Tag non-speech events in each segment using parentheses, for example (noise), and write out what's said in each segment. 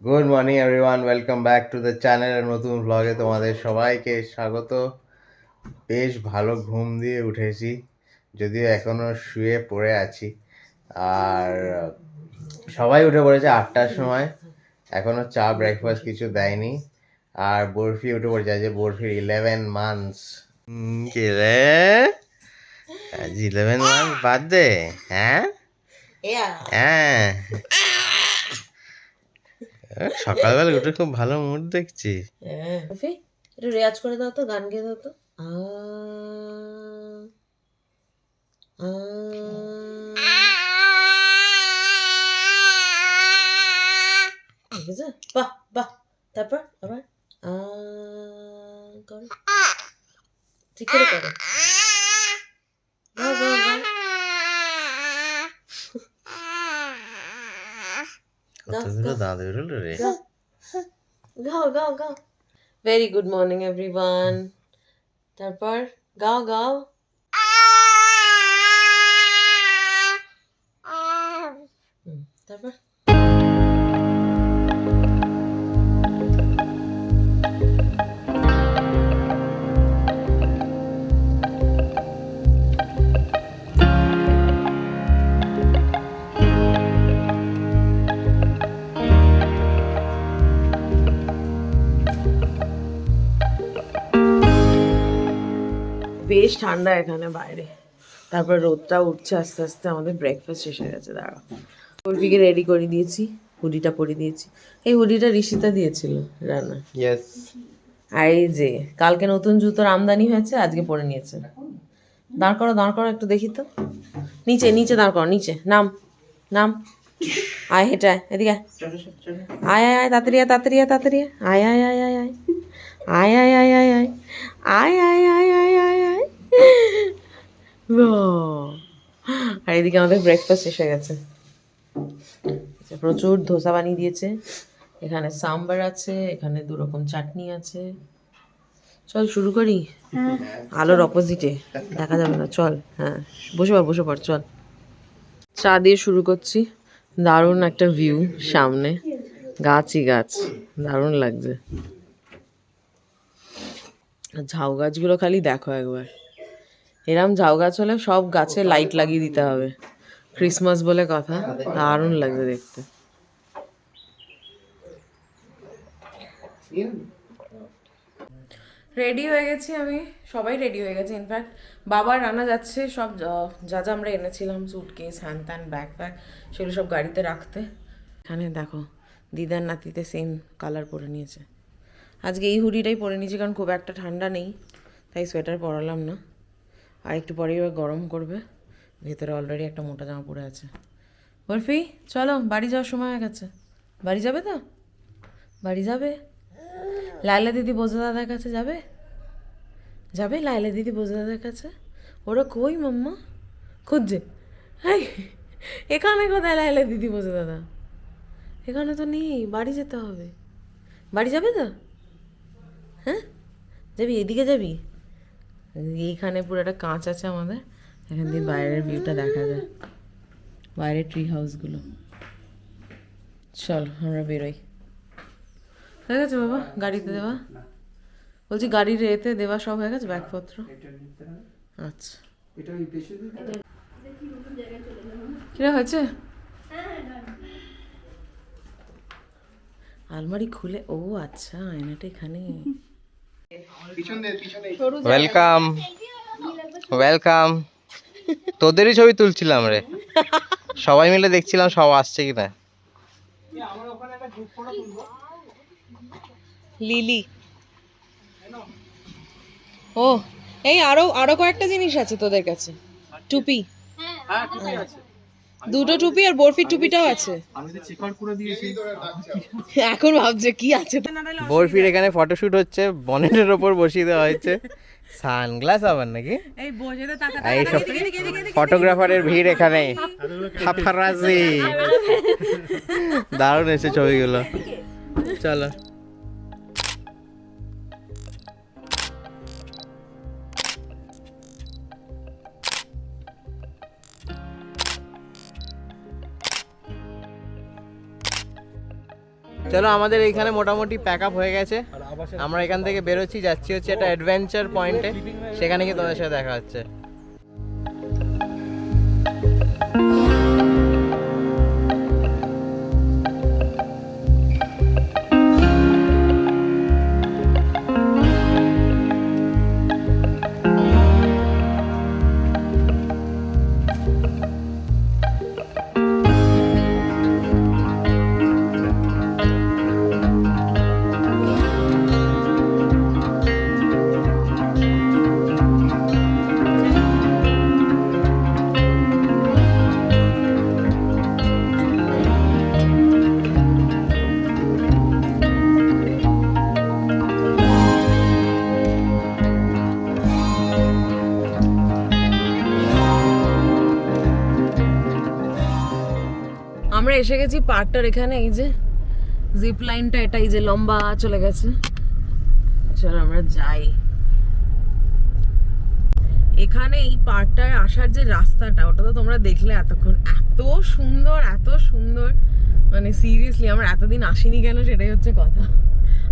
Good morning everyone welcome back to the channel নতুন ব্লগে তোমাদের সবাইকে স্বাগত। বেশ ভালো ঘুম দিয়ে উঠেছি যদিও এখনও শুয়ে পড়ে আছি। আর সবাই উঠে পড়েছে আটটার সময় এখনও চা ব্রেকফাস্ট কিছু দেয়নি। আর বরফি উঠে পড়েছে আজ বরফির ইলেভেন মান্থস কি রে? আজ ইলেভেন মান্থ বাদ দে হ্যাঁ? হ্যাঁ। সকালবেলা উঠে খুব ভালো মুড দেখছি। রফি, একটু রেয়াজ করে দাও তো, গান গেয়ে দাও তো। আ আ Madhurulure. Go. go, go, go. Very good morning, everyone. তারপর গাও গাও বেশ ঠান্ডা এখানে বাইরে তারপর রোদটা উঠছে আস্তে আস্তে আমাদের ব্রেকফাস্ট শেষ হয়ে গেছে দাঁড়া কর্ফিকে রেডি করে দিয়েছি হুডিটা পরে দিয়েছি এই হুডিটা ঋষিতা দিয়েছিল রান্না ইয়েস আর এই যে কালকে নতুন জুতোর আমদানি হয়েছে আজকে পরে নিয়েছে দাঁড় করো দাঁড় করো একটু দেখি তো নিচে নিচে দাঁড় করো নিচে নাম নাম আয় হেঁটে এদিকে আয় আয় আয় আয় তাড়াতাড়ি আয় তাড়াতাড়ি আয় তাড়াতাড়ি আয় আয় আয় আয় আয় আয় আয় আয় আয় আয় আয় আয় আয় আয় আয়। আর এদিকে আমাদের ব্রেকফাস্ট হয়ে গেছে। আচ্ছা, প্রচুর ধোসা বানিয়ে দিয়েছে। এখানে সাম্বার আছে এখানে দু রকম চাটনি আছে। চল শুরু করি? আলোর অপোজিটে দেখা যাবে না চল হ্যাঁ। বসে পড় বসে পড় চল। চা দিয়ে শুরু করছি। দারুণ একটা ভিউ সামনে। গাছই গাছ দারুণ লাগছে। ঝাউ গাছগুলো খালি দেখো একবার। এরম ঝাউ গাছ হলে সব গাছে লাইট লাগিয়ে দিতে হবে। ক্রিসমাস বলে কথা। দারুণ লাগবে দেখতে। রেডি হয়ে গেছি আমি। সবাই রেডি হয়ে গেছে। ইনফ্যাক্ট বাবা রান্না যাচ্ছে সব যা- যা যা আমরা এনেছিলাম সুটকেস হ্যান ত্যান ব্যাগ ফ্যাগ সেগুলো সব গাড়িতে রাখতে। এখানে দেখো দিদার নাতিতে সেম কালার পরে নিয়েছে। আজকে এই হুডিটাই পরে নিয়েছি কারণ খুব একটা ঠান্ডা নেই তাই সোয়েটার পরালাম না। আর একটু পরে এবার গরম করবে। ভেতরে অলরেডি একটা মোটা জামা পরে আছে। বরফি, চলো, বাড়ি যাওয়ার সময় হয়ে গেছে। বাড়ি যাবে তো? বাড়ি যাবে? লাইলা দিদি বোঝা দাদার কাছে যাবে? যাবে লাইলা দিদি বোঝা দাদার কাছে? ওরা কই মাম্মা? খুঁজছে। হাই এখানে কোথায় লাইলা দিদি বোঝা দাদা? এখানে তো নেই, বাড়ি যেতে হবে। বাড়ি যাবে তো? হ্যাঁ? যাবি, এদিকে যাবি? এইখানে পুরো একটা কাঁচ আছে আমাদের। এখান দিয়ে বাইরের ভিউটা দেখা যায়। বাইরের ট্রি হাউসগুলো চল, আমরা বেরোই। হয়ে গেছে বাবা, গাড়িতে দেওয়া? বলছি গাড়ির এতে দেওয়া সব হয়ে গেছে, ব্যাগপত্র? আচ্ছা। কিরা, হয়েছে? আলমারি খুলে, ও আচ্ছা আয়নাটা এখানে। ওয়েলকাম ওয়েলকাম তোদেরই ছবি তুলছিলাম রে। সবাই মিলে দেখছিলাম সব আসছে কিনা। লিলি। ও এই আরও আরও কয়েকটা জিনিস আছে তোদের কাছে। টুপি। দুটো টুপি আর বরফির টুপিটাও আছে। এখন ভাবছে কি আছে। বরফির এখানে ফটোশুট হচ্ছে বনেটের ওপর বসিয়ে দেওয়া হয়েছে। সানগ্লাস আবার নাকি? এই এইসব ফটোগ্রাফারের ভিড় এখানে। (laughs) ফাফারাজি দারুণ এসে ছবিগুলো। চলো। চলো আমাদের এইখানে মোটামুটি প্যাক আপ হয়ে গেছে। আমরা এখান থেকে বেরোচ্ছি যাচ্ছি হচ্ছে একটা অ্যাডভেঞ্চার পয়েন্টে সেখানে গিয়ে তোমাদের সাথে দেখা হচ্ছে। আমরা এসে গেছি পার্কটার এখানে, এই যে জিপ লাইনটা এটা এই যে লম্বা চলে গেছে। চলো আমরা যাই। এখানে এই পার্কটায় আসার যে রাস্তাটা, ওটা তো তোমরা দেখলে এতক্ষণ। এত সুন্দর এত সুন্দর। মানে সিরিয়াসলি আমরা এতদিন আসিনি কেন সেটাই হচ্ছে কথা।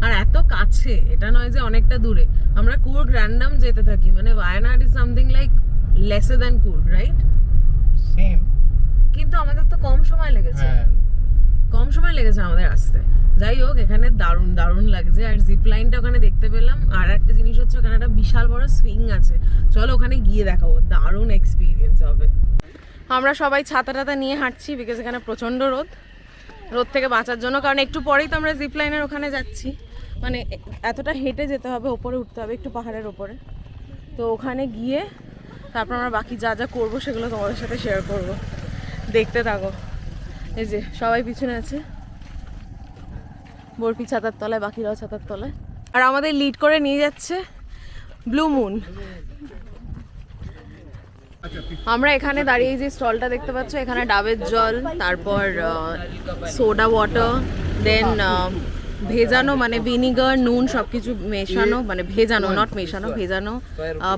আর এত কাছে, এটা নয় যে অনেকটা দূরে। আমরা কুর্গ র্যান্ডাম যেতে থাকি মানে Wayanad is something like less than Coorg right same কিন্তু আমাদের তো কম সময় লেগেছে। হ্যাঁ। কম সময় লেগেছে আমাদের আসতে। যাই হোক এখানে দারুণ দারুণ লাগছে। আর জিপ লাইনটা ওখানে দেখতে পেলাম। আর একটা জিনিস হচ্ছে ওখানে একটা বিশাল বড় সুইং আছে। চলো ওখানে গিয়ে দেখাবো। দারুণ এক্সপিরিয়েন্স হবে। আমরা সবাই ছাতা টাতা নিয়ে হাঁটছি বিকজ এখানে প্রচণ্ড রোদ। রোদ থেকে বাঁচার জন্য। কারণ একটু পরেই তো আমরা জিপ লাইনের ওখানে যাচ্ছি। মানে এতটা হেঁটে যেতে হবে ওপরে উঠতে হবে একটু পাহাড়ের ওপরে। তো ওখানে গিয়ে তারপর আমরা বাকি যা যা করব সেগুলো তোমাদের সাথে শেয়ার করব। দেখতে থাকো। এই যে সবাই পিছনে আছে। বরফি ছাতার তলায় বাকিরাও ছাতার তলায়। আর আমাদের লিড করে নিয়ে যাচ্ছে ব্লু মুন আমরা এখানে দাঁড়িয়ে যে স্টলটা দেখতে পাচ্ছ এখানে ডাবের জল তারপর সোডা ওয়াটার দেন ভেজানো মানে ভিনিগার নুন সব কিছু মেশানো মানে ভেজানো নট মেশানো ভেজানো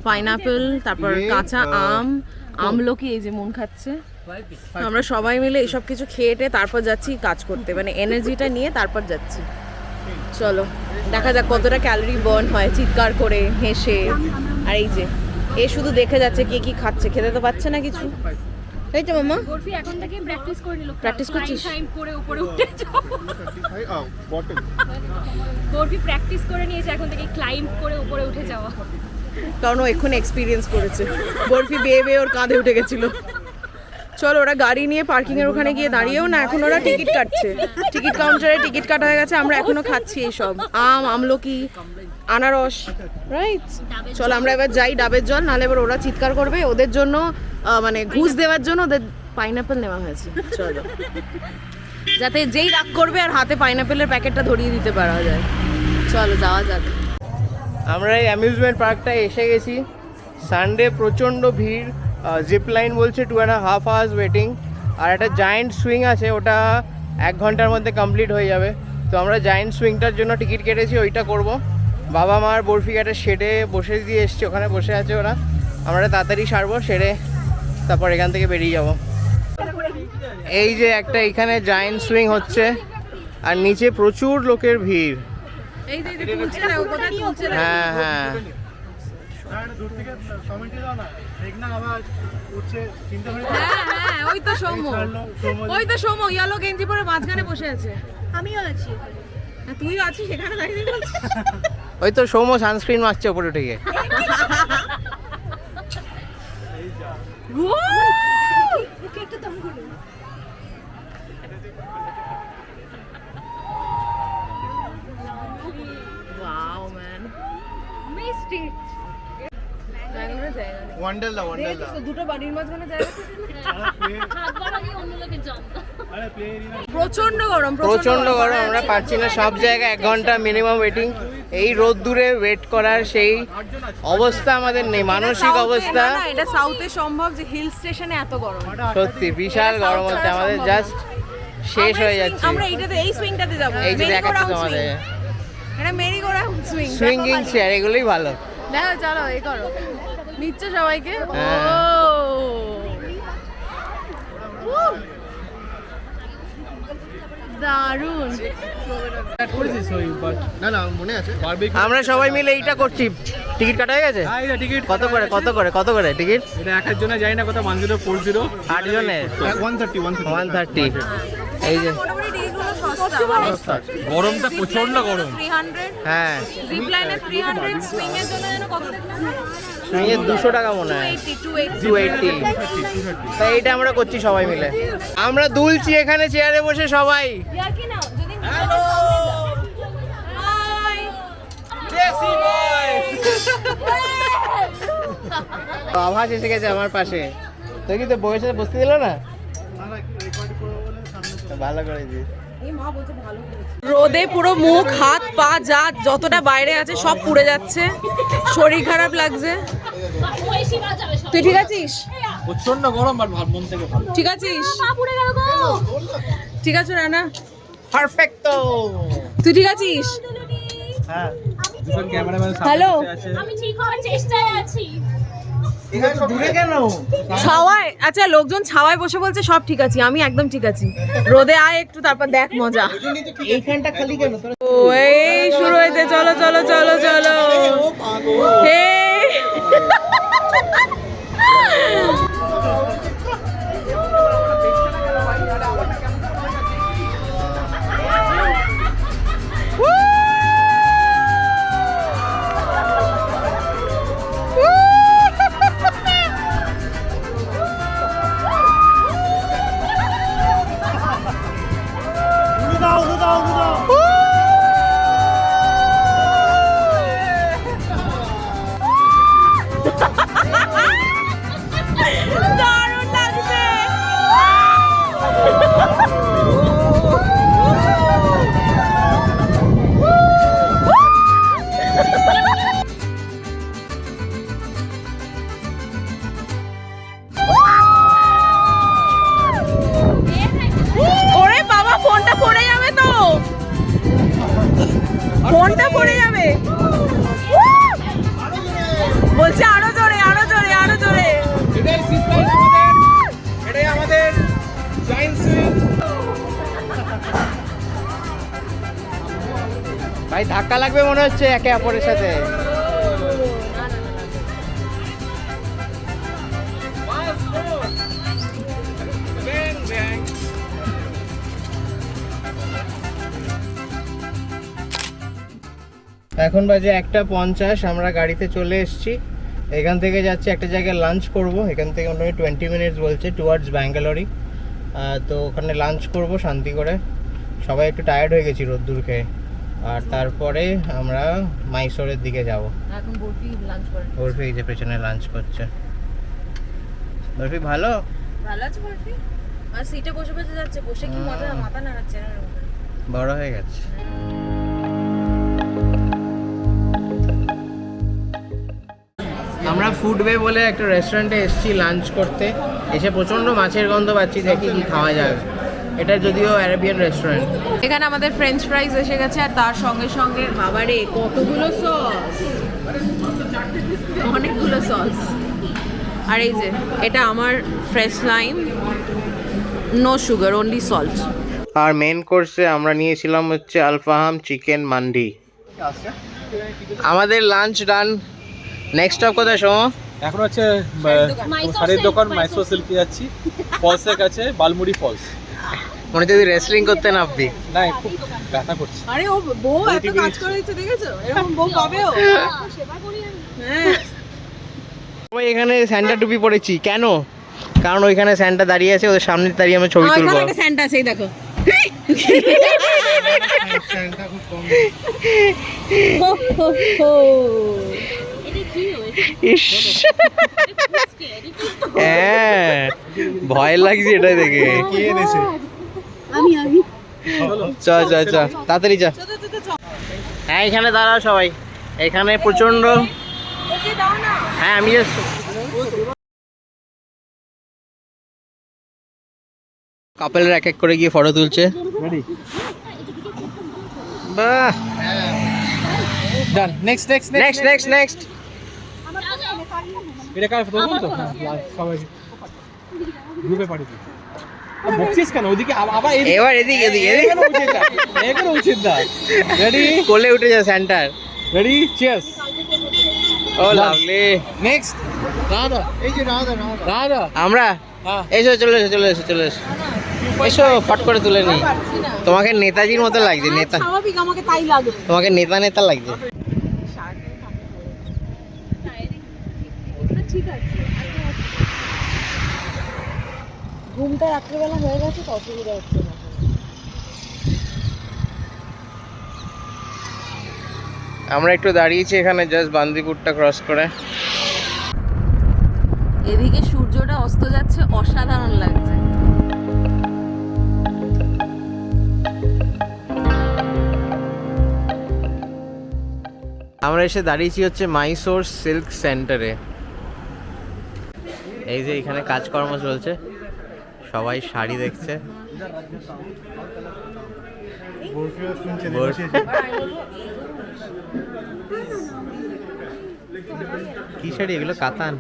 পাইনাপেল তারপর কাঁচা আম আমলকি এই যে মন খাচ্ছে। আমরা সবাই মিলে এইসব কিছু খেয়ে টেয়ে তারপর যাচ্ছি কাজ করতে। মানে এনার্জিটা নিয়ে তারপর যাচ্ছি। চলো দেখা যাক কতটা ক্যালোরি বার্ন হয় চিৎকার করে হেসে। আর এই যে এ শুধু দেখে যাচ্ছে কে কি খাচ্ছে খেতে তো পাচ্ছে না কিছু। এই তো মামা। বরফি এখন থেকে প্র্যাকটিস করে নিল। Practice করছিস? টাইম করে উপরে উঠে যাও। বরফি প্র্যাকটিস করে নিয়েছে এখন থেকে ক্লাইম্ব করে উপরে উঠে যাওয়া। কারণ ও এক্ষুনি এক্সপিরিয়েন্স করেছে। বরফি বেয়ে বেয়ে ওর কাঁধে উঠে গেছিল। চলো ওরা গাড়ি নিয়ে পার্কিং এর ওখানে গিয়ে দাঁড়িয়েও না এখন ওরা টিকিট কাটছে। টিকিট কাউন্টারে টিকিট কাটা হয়ে গেছে আমরা এখনও খাচ্ছি এইসব আম আমলকি আনারস রাইট চলো আমরা এবার যাই ডাবের জল নাহলে এবার ওরা চিৎকার করবে। ওদের জন্য মানে ঘুষ দেওয়ার জন্য ওদের পাইনাপেল নেওয়া হয়েছে। চলো। যাতে যেই রাগ করবে আর হাতে পাইনাপেলের প্যাকেটটা ধরিয়ে দিতে পারা যায়। চলো যাওয়া যাক। আমরা এই অ্যামিউজমেন্ট পার্কটায় এসে গেছি। সানডে প্রচণ্ড ভিড়। জিপ লাইন বলছে two and half hours waiting আর একটা জায়েন্ট সুইং আছে ওটা এক ঘণ্টার মধ্যে কমপ্লিট হয়ে যাবে। তো আমরা জায়েন্ট সুইংটার জন্য টিকিট কেটেছি ওইটা করব। বাবা মার বরফি বরফিঘাটের শেডে বসে দিয়ে এসছি ওখানে বসে আছে ওরা। আমরা তাড়াতাড়ি সারবো সেরে তারপর এখান থেকে বেরিয়ে যাব। এই যে একটা এখানে জায়েন্ট সুইং হচ্ছে আর নিচে প্রচুর লোকের ভিড়। এই যে এই যে তুলছে না ও কোথায় তুলছে না। হ্যাঁ হ্যাঁ। হ্যাঁ হ্যাঁ ওই তো সৌম্য। ওই তো সৌম্য ইয়েলো গেঞ্জি পরে মাঝখানে বসে আছে। আমিও আছি। আর তুইও আছিস সেখানে দাঁড়িয়ে (laughs) ওই তো সৌম্য সানস্ক্রিন মারছে ওপরে উঠে গিয়ে। দম করুন জায়গা নেই। ওয়ান্ডারলা দেখেছিস দুটো বাড়ির মাঝখানে জায়গা হাত (laughs) বাড়ালে অন্য লোকের জল প্রচণ্ড গরম প্রচণ্ড গরম। আমরা পাচ্ছি না সব জায়গায় এক ঘণ্টা মিনিমাম ওয়েটিং এই রোদ দূরে ওয়েট করার সেই অবস্থা আমাদের নেই মানসিক অবস্থা। এটা সাউথে সম্ভব যে হিল স্টেশনে এত গরম। সত্যি বিশাল গরম হচ্ছে আমাদের জাস্ট শেষ হয়ে যাচ্ছে। আমরা এইটাতে এই সুইংটাতে যাব। এই যে দেখাচ্ছে তোমাদের। এটা merry go round swing swinging chair এগুলোই ভালো। দেখো চলো এই করো। নিচ্ছে সবাইকে? হ্যাঁ। না না মনে আছে আমরা সবাই মিলে এইটা করছি। টিকিট কাটা হয়ে গেছে? টিকিট কত করে কত করে কত করে টিকিট? এটা এক জন্য যাই না কত ওয়ান জিরো ফোর জিরো আট জনের one thirty one one thirty এই যে। গরমটা প্রচণ্ড গরম। হ্যাঁ। জিপ লাইনে 300 সুইং এর জন্য যেন কত দেখলাম? সুইংয়ে দুশো টাকা মনে হয়। 82 টু এইটটি তাই এইটা আমরা করছি সবাই মিলে। আমরা দুলছি এখানে চেয়ারে বসে সবাই। ইয়ার কি নাও? যদি (laughs) আভাস এসে গেছে আমার পাশে। তুই কি তো বউয়ের সাথে বসতে দিল না? ভালো করেছিস। রোদে পুরো মুখ হাত পা যা যতটা বাইরে আছে সব পুড়ে যাচ্ছে। শরীর খারাপ লাগছে। তুই ঠিক আছিস? প্রচণ্ড গরম বাট মন থেকে ঠিক আছিস? পা পুড়ে গেল গো। ঠিক আছে রানা? পারফেক্টো তুই ঠিক আছিস? হ্যাঁ হ্যালো? আমি ঠিক হওয়ার চেষ্টায় আছি। ছাওয়ায় আচ্ছা লোকজন ছাওয়ায় বসে বলছে সব ঠিক আছে আমি একদম ঠিক আছি। রোদে আয় একটু তারপর দেখ মজা। এইখানটা খালি কেন? ও এই শুরু হয়েছে চলো চলো চলো চলো। এই। ভাই, ধাক্কা লাগবে মনে হচ্ছে একে অপরের সাথে। এখন বাজে একটা পঞ্চাশ, আমরা গাড়িতে চলে এসেছি। এখান থেকে যাচ্ছি, একটা জায়গায় লাঞ্চ করব। এখান থেকে মোটামুটি টোয়েন্টি মিনিটস বলছে টুয়ার্ডস ব্যাঙ্গালোরই তো ওখানে লাঞ্চ করব শান্তি করে। সবাই একটু টায়ার্ড হয়ে গেছি রোদ্দুর খেয়ে। আর তারপরে আমরা মাইসোরের দিকে যাব। এখন বরফি লাঞ্চ করে। বরফি এই যে পেছনে লাঞ্চ করছে। বরফি ভালো? ভালো আছে বরফি। আর সিটে বসে বসে যাচ্ছে বসে কি মজা মাথা নাড়াচ্ছে বড় হয়ে গেছে। আমরা ফুডওয়ে বলে একটা রেস্টুরেন্টে এসেছি লাঞ্চ করতে। এসে প্রচণ্ড মাছের গন্ধ পাচ্ছি দেখি কি খাওয়া যাবে এটা যদিও অ্যারাবিয়ান রেস্টুরেন্ট এখানে আমাদের ফ্রেঞ্চ ফ্রাইজ এসে গেছে আর তার সঙ্গে সঙ্গে বাবারে কতগুলো সস অনেকগুলো সস আর এই যে এটা আমার fresh lime no sugar only salt আর মেন কোর্সে আমরা নিয়েছিলাম হচ্ছে আলফাহাম চিকেন মান্ডি। আমাদের লাঞ্চ ডান নেক্সট স্টপ কোথায় সম? এখন হচ্ছে শাড়ির দোকান মাইসো সিল্কে যাচ্ছি। ফলসের কাছে বালমুড়ি ফলস মনে হচ্ছে রেসলিং করতে নামবি। না খুব ব্যথা করছে। আরে ও বউ এত কাজ করে দিচ্ছে দেখেছ? এরকম বউ পাবেও সেবা করি আমি। হ্যাঁ। আমি এখানে স্যান্টা টুপি পরেছি। কেন? কারণ ওইখানে স্যান্টা দাঁড়িয়ে আছে ওদের সামনে দাঁড়িয়ে আমি ছবি তুলবো। ওইখানে একটা স্যান্টা আছে এই দেখো। হো, হো, হো। এটা কি হয়েছে ইস। হ্যাঁ। ভয় লাগছে এটা দেখে। কি? এনেছে? আমি আমি। চ চ চ তাড়াতাড়ি চ হ্যাঁ এখানে দাঁড়াও সবাই। এখানে প্রচণ্ড হ্যাঁ আমি কাপেলরা এক এক করে গিয়ে ফটো তুলছে। বাহ। Done next next next next next এটা কার প্রথম তো? সবাই গ্রুপে পাঠিয়ে বকছিস কেন? ওইদিকে আবার এদিকে এবার এদিকে এদিকে এদিকে। এখানে উচিত না এখানে উচিত না রেডি কোলে উঠে যা centre ready cheers oh lovely next Radha এই যে রাধা রাধা আমরা? হ্যাঁ। এসো চলে এসো চলে এসো চলে এসো। এসো ফট করে তুলে নি। তোমাকে নেতাজির মতো লাগছে নেতা। তাই লাগে তোমাকে নেতা নেতা লাগছে। ঘুমটা রাত্রেবেলা হয়ে গেছে তো অসুবিধা হচ্ছে না। আমরা একটু দাঁড়িয়েছি এখানে জাস্ট বান্দিপুরটা ক্রস করে। এদিকে সূর্যটা অস্ত যাচ্ছে অসাধারণ লাগছে। আমরা এসে দাঁড়িয়েছি হচ্ছে মাইসোর সিল্ক সেন্টারে এই যে এখানে কাজকর্ম চলছে। সবাই শাড়ি দেখছে। কি শাড়ি? এগুলো কাতান।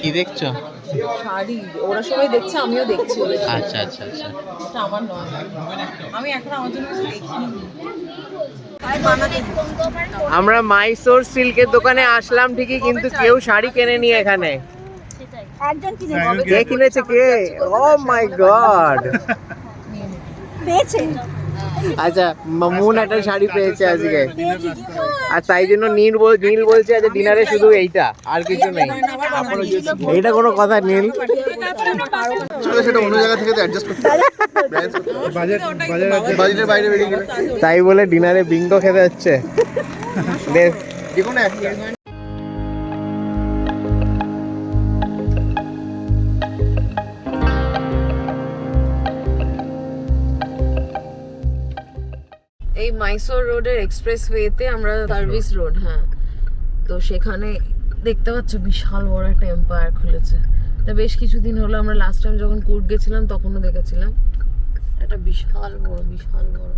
কি দেখছ? শাড়ি ওরা সবাই দেখছে আমিও দেখছি আচ্ছা আচ্ছা আচ্ছা। আমার নয়। আমি এখন আমার জন্য দেখিনি। আমরা মাইসোর সিল্কের দোকানে আসলাম ঠিকই কিন্তু কেউ শাড়ি কেনেনি এখানে। একজন কিনে কে কিনেছে কে? ও মাই গড। পেয়েছে। আচ্ছা মামুন একটা শাড়ি পেয়েছে আজকে। আর তাই জন্য নীল বল নীল বলছে আজ ডিনারে শুধু এইটা আর কিছু নেই। এইটা কোনো কথা নীল। তাই বলে ডিনারে বিঙ্গো খেতে হচ্ছে বেশ এই মাইসোর রোডের এক্সপ্রেস ওয়েতে আমরা সার্ভিস রোড হ্যাঁ। তো সেখানে দেখতে পাচ্ছ বিশাল বড় একটা এম্পায়ার খুলেছে। এটা বেশ কিছুদিন হলো আমরা লাস্ট টাইম যখন কুর্গ গেছিলাম তখনও দেখেছিলাম। এটা বিশাল বড় বিশাল বড়।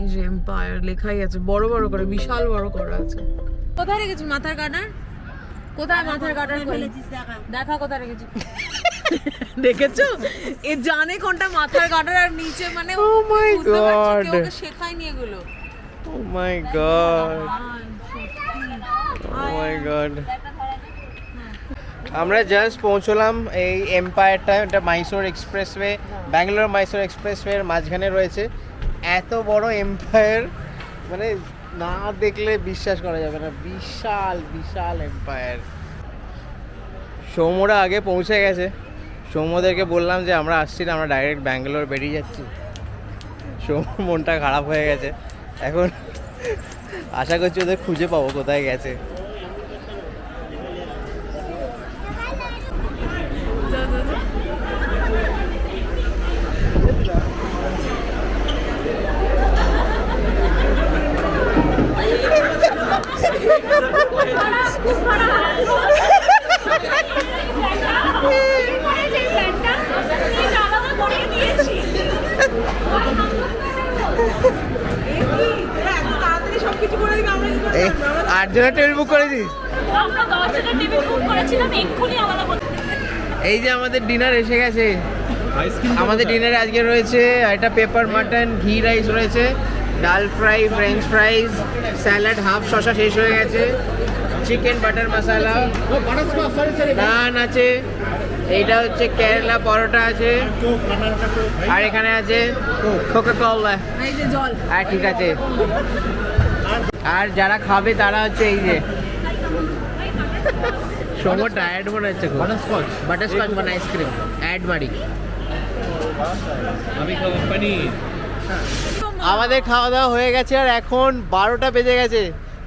এই যে এম্পায়ার লেখাই আছে বড় বড় করে বিশাল বড় করা আছে। কোথায় রেখেছিস মাথার গার্ডার কোথায় মাথার গার্ডার দেখা কোথায় রেখেছিস? দেখেছ? এ জানে কোনটা মাথার গার্ডার আর নিচে মানে Oh ওকে শেখায়নি এগুলো। Oh my god oh my god আমরা জাস্ট পৌঁছলাম এই এম্পায়ারটা এটা মাইসোর এক্সপ্রেসওয়ে ব্যাঙ্গালোর মাইসোর এক্সপ্রেসওয়ের মাঝখানে রয়েছে। এত বড় এম্পায়ার মানে না দেখলে বিশ্বাস করা যাবে না। বিশাল বিশাল এম্পায়ার সৌম্যরা আগে পৌঁছে গেছে। সৌম্যদেরকে বললাম যে আমরা আসছি না আমরা ডাইরেক্ট ব্যাঙ্গালোর বেরিয়ে যাচ্ছি। সৌম্য মনটা খারাপ হয়ে গেছে। এখন আশা করছি ওদের খুঁজে পাবো কোথায় গেছে। (laughs) দিস। জনের টেবিল বুক বলতে- এই যে আমাদের ডিনার এসে গেছে। আমাদের ডিনারে আজকে রয়েছে একটা পেপার মাটন ঘি রাইস রয়েছে dal fry French fries salad half শশা শেষ হয়ে গেছে চিকেন বাটার মশলা নান আছে এইটা হচ্ছে কেরালা পরোটা আছে আর এখানে আছে কোকা কলা এই যে জল। হ্যাঁ ঠিক আছে। আর যারা খাবে তারা হচ্ছে এই যে সময় ডায়েট মনে হচ্ছে বাটারস্কচ বাটারস্কচ মানে আইসক্রিম অ্যাড মারি আমি খাব পনির। আমাদের খাওয়া দাওয়া হয়ে গেছে আর এখন বারোটা বেজে গেছে।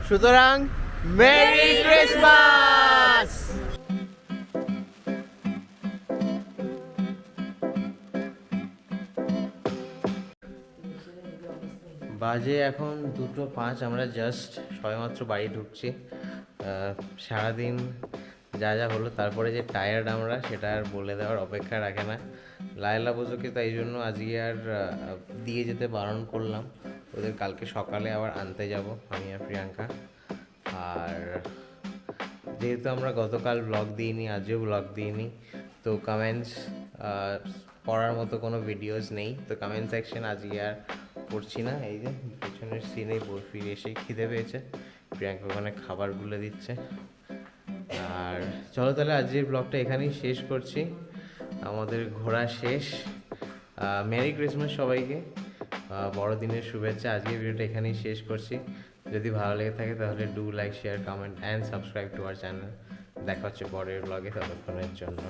সুতরাং মেরি ক্রিসমাস বাজে এখন দুটো পাঁচ, আমরা জাস্ট সবেমাত্র বাড়ি ঢুকছি। সারাদিন যা যা হলো, তারপরে যে টায়ার্ড আমরা, সেটা আর বলে দেওয়ার অপেক্ষা রাখে না। লায়লা পুজোকে তাই জন্য আজকে আর দিয়ে যেতে বারণ করলাম। ওদের কালকে সকালে আবার আনতে যাব, আমি আর প্রিয়াঙ্কা। আর যেহেতু আমরা গতকাল ব্লগ দিইনি, আজও ব্লগ দিইনি, তো কমেন্টস পড়ার মতো কোনো ভিডিওস নেই। তো কমেন্ট সেকশন আজকে আর পড়ছি না, এই যে পেছনের সিনেই ফিরে এসে খিদে পেয়েছে। প্রিয়াঙ্কা ওখানে খাবারগুলো দিচ্ছে। আর চলো তাহলে আজকের ব্লগটা এখানেই শেষ করছি। আমাদের ঘোরা শেষ। মেরি ক্রিসমাস সবাইকে। বড়দিনের শুভেচ্ছা। আজকের ভিডিওটা এখানেই শেষ করছি। যদি ভালো লেগে থাকে তাহলে do like share comment and subscribe to our channel দেখা হচ্ছে পরের ব্লগে ততক্ষণের জন্য।